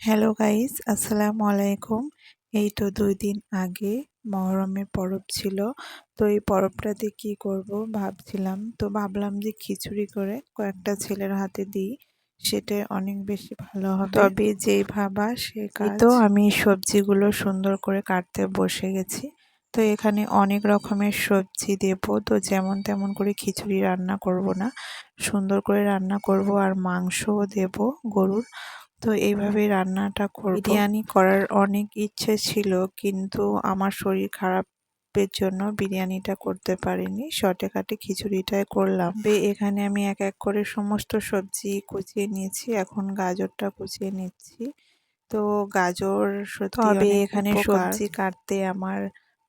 Hello guys আসসালামু আলাইকুম এই তো দুই দিন আগে মহরমের পরব ছিল। তো এই পরবটাতে কি করব ভাবছিলাম। তো ভাবলাম যে খিচুড়ি করে কয়েকটা ছেলের হাতে দিই। সেটা অনেক বেশি ভালো হবে। তবে যেই ভাবা সে তো আমি সবজিগুলো সুন্দর করে কাটতে বসে গেছি। তো এখানে অনেক রকমের সবজি দেব। তো যেমন তেমন করে খিচুড়ি রান্না করব না। সুন্দর করে রান্না করব আর মাংসও দেব গরুর। তো এইভাবে রান্নাটা করব। বিরিয়ানি করার অনেক ইচ্ছে ছিল কিন্তু আমার শরীর খারাপের জন্য বিরিয়ানিটা করতে পারিনি। শর্টে কাটে খিচুড়িটাই করলাম। এখানে আমি এক এক করে সমস্ত সবজি কুচিয়ে নিয়েছি। এখন গাজরটা কুচিয়ে নিচ্ছি। তো গাজর তবে এখানে সবজি কাটতে আমার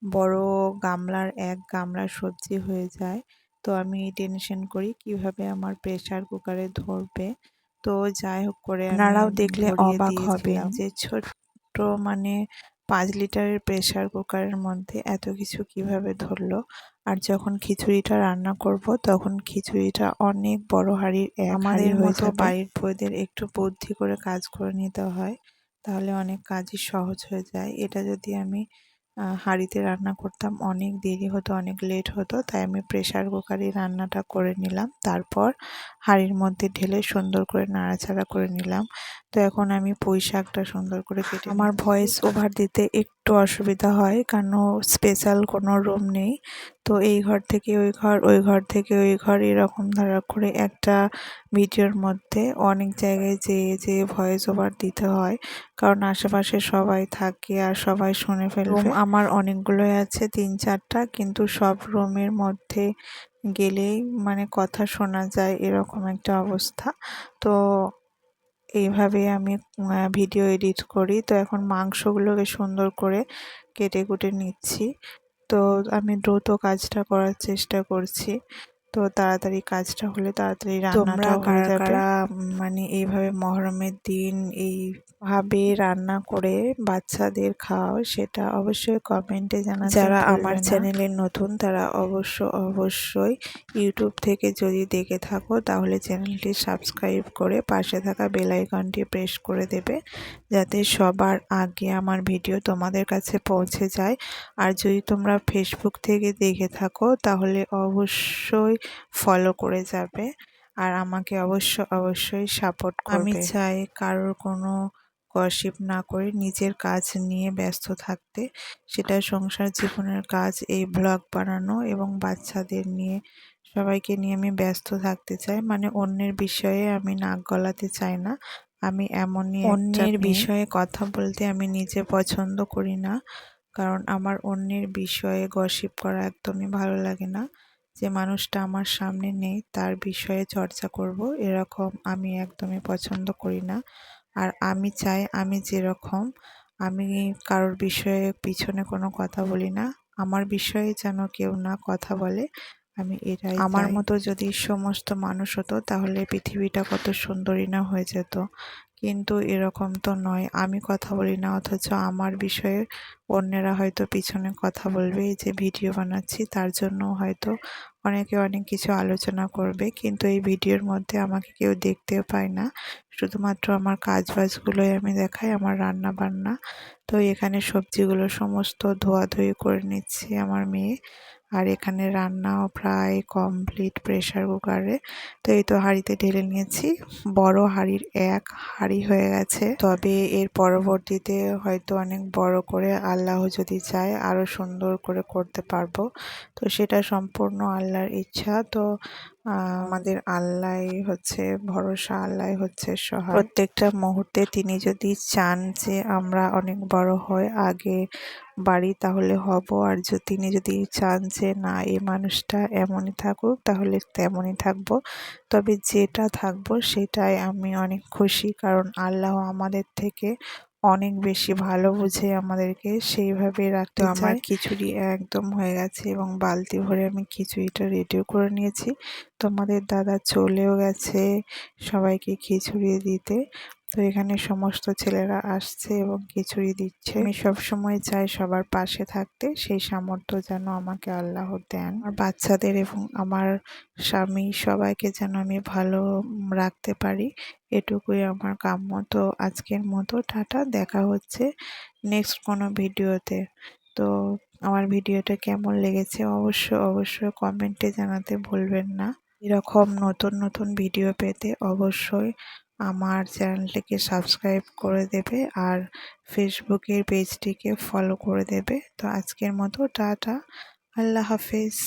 বড় গামলার এক গামলার সবজি হয়ে যায়। তো আমি টেনশন করি কীভাবে আমার প্রেশার কুকারে ধরবে। তো যাই হোক করে আপনারাও দেখলে অবাক হবেন। যে ছোট্ট মানে পাঁচ লিটারের প্রেশার কুকারের মধ্যে এত কিছু কীভাবে ধরলো? আর যখন খিচুড়িটা রান্না করব তখন খিচুড়িটা অনেক বড় হাঁড়ির আমাদের মতো বাড়ির বইদের একটু বুদ্ধি করে কাজ করে নিতে হয় তাহলে অনেক কাজই সহজ হয়ে যায়। এটা যদি আমি হাঁড়িতে রান্না করতাম। অনেক দেরি হতো অনেক লেট হতো তাই আমি প্রেশার কুকারে রান্নাটা করে নিলাম। তারপর হাঁড়ির মধ্যে ঢেলে সুন্দর করে নাড়াচাড়া করে নিলাম। তো এখন আমি পুঁই শাকটা সুন্দর করে কেটে আমার ভয়েস ওভার দিতে একটু অসুবিধা হয় কারণ স্পেশাল কোনো রুম নেই। তো এই ঘর থেকে ওই ঘর ওই ঘর থেকে ওই ঘর, এরকম ধারা করে একটা ভিডিওর মধ্যে অনেক জায়গায় যেয়ে যেয়ে ভয়েস ওভার দিতে হয়। কারণ আশেপাশে সবাই থাকে আর সবাই শুনে ফেলবে। আমার অনেকগুলোই আছে, তিন চারটা, কিন্তু সব রুমের মধ্যে গেলেই মানে কথা শোনা যায়, এরকম একটা অবস্থা। তো এইভাবে আমি ভিডিও এডিট করি। তো এখন মাংসগুলোকে সুন্দর করে কেটে কুটে নিচ্ছি। তো আমি দ্রুত কাজটা করার চেষ্টা করছি। তো তাড়াতাড়ি কাজটা হলে তাড়াতাড়ি রান্নাটা হয়ে যাবে। মানে এইভাবে মহরমের দিন এইভাবে রান্না করে বাচ্চাদের খাও সেটা অবশ্যই কমেন্টে জানা যারা আমার চ্যানেলে নতুন তারা অবশ্য অবশ্যই ইউটিউব থেকে যদি দেখে থাকো তাহলে চ্যানেলটি সাবস্ক্রাইব করে পাশে থাকা বেল আইকনটি প্রেস করে দেবে যাতে সবার আগে আমার ভিডিও তোমাদের কাছে পৌঁছে যায়। আর যদি তোমরা ফেসবুক থেকে দেখে থাকো তাহলে অবশ্যই ফলো করে যাবে। আর আমাকে অবশ্য অবশ্যই সাপোর্ট করবে। আমি চাই কারোর কোনো গসিপ না করে নিজের কাজ নিয়ে ব্যস্ত থাকতে। সেটা সংসার জীবনের কাজ এই ব্লগ বানানো এবং বাচ্চাদের নিয়ে সবাইকে নিয়ে আমি ব্যস্ত থাকতে চাই। মানে অন্যের বিষয়ে আমি নাক গলাতে চাই না। আমি এমনই অন্যের বিষয়ে কথা বলতে আমি নিজে পছন্দ করি না। কারণ আমার অন্যের বিষয়ে গসিপ করা একদমই ভালো লাগে না। যে মানুষটা আমার সামনে নেই তার বিষয়ে চর্চা করব। এরকম আমি একদমই পছন্দ করি না। আর আমি চাই আমি যেরকম আমি কারোর বিষয়ে পিছনে কোনো কথা বলি না। আমার বিষয়ে যেন কেউ না কথা বলে আমি এটাই আমার মতো যদি সমস্ত মানুষ হতো তাহলে পৃথিবীটা কত সুন্দরী না হয়ে যেত। কিন্তু এরকম তো নয়। আমি কথা বলি না অথচ আমার বিষয়ে অন্যেরা হয়তো পিছনে কথা বলবে এই যে ভিডিও বানাচ্ছি তার জন্য হয়তো অনেকে অনেক কিছু আলোচনা করবে কিন্তু এই ভিডিওর মধ্যে আমাকে কেউ দেখতেও পায় না। শুধুমাত্র আমার কাজ বাজগুলোই আমি দেখাই আমার রান্না বান্না তো এখানে সবজিগুলো সমস্ত ধোয়াধুয়ি করে নিচ্ছি আমার মেয়ে। আর এখানে রান্নাও প্রায় কমপ্লিট প্রেশার কুকারে তো এই তো হাঁড়িতে ঢেলে নিয়েছি। বড় হাঁড়ির এক হাঁড়ি হয়ে গেছে। তবে এর পরবর্তীতে হয়তো অনেক বড় করে আল্লাহ যদি চায় আরও সুন্দর করে করতে পারব। তো সেটা সম্পূর্ণ আল্লাহর ইচ্ছা। তো আমাদের আল্লাহ হচ্ছে, ভরসা আল্লাহ হচ্ছে সহায়। প্রত্যেকটা মুহূর্তে তিনি যদি চান যে আমরা অনেক বড় হই, আগে বাড়ি তাহলে হব আর যদি তিনি যদি চান যে না এই মানুষটা এমনই থাকুক তাহলে তেমনই থাকব। তবে যেটা থাকব সেটাই আমি অনেক খুশি কারণ আল্লাহ আমাদের থেকে অনেক বেশি ভালো বুঝে আমাদেরকে সেইভাবে রাখতে আমার খিচুড়ি একদম হয়ে গেছে এবং বালতি ভরে আমি খিচুড়িটা রেডিও করে নিয়েছি। তোমাদের দাদা চলেও গেছে সবাইকে খিচুড়ি দিতে। তো এখানে সমস্ত ছেলেরা আসছে এবং খিচুড়ি দিচ্ছে। আমি সবসময় চাই সবার পাশে থাকতে, সেই সামর্থ্য যেন আমাকে আল্লাহ দেন। আর বাচ্চাদের এবং আমার স্বামী সবাইকে যেন আমি ভালো রাখতে পারি। এটুকুই আমার কাম্য। তো আজকের মতো টাটা, দেখা হচ্ছে নেক্সট কোনো ভিডিওতে। তো আমার ভিডিওটা কেমন লেগেছে অবশ্য, অবশ্যই কমেন্টে জানাতে ভুলবেন না। এরকম নতুন নতুন ভিডিও পেতে অবশ্যই আমার চ্যানেলটিকে সাবস্ক্রাইব করে দেবে আর ফেসবুকের পেজটিকে ফলো করে দেবে। তো আজকের মতো, টাটা। আল্লাহ হাফিজ।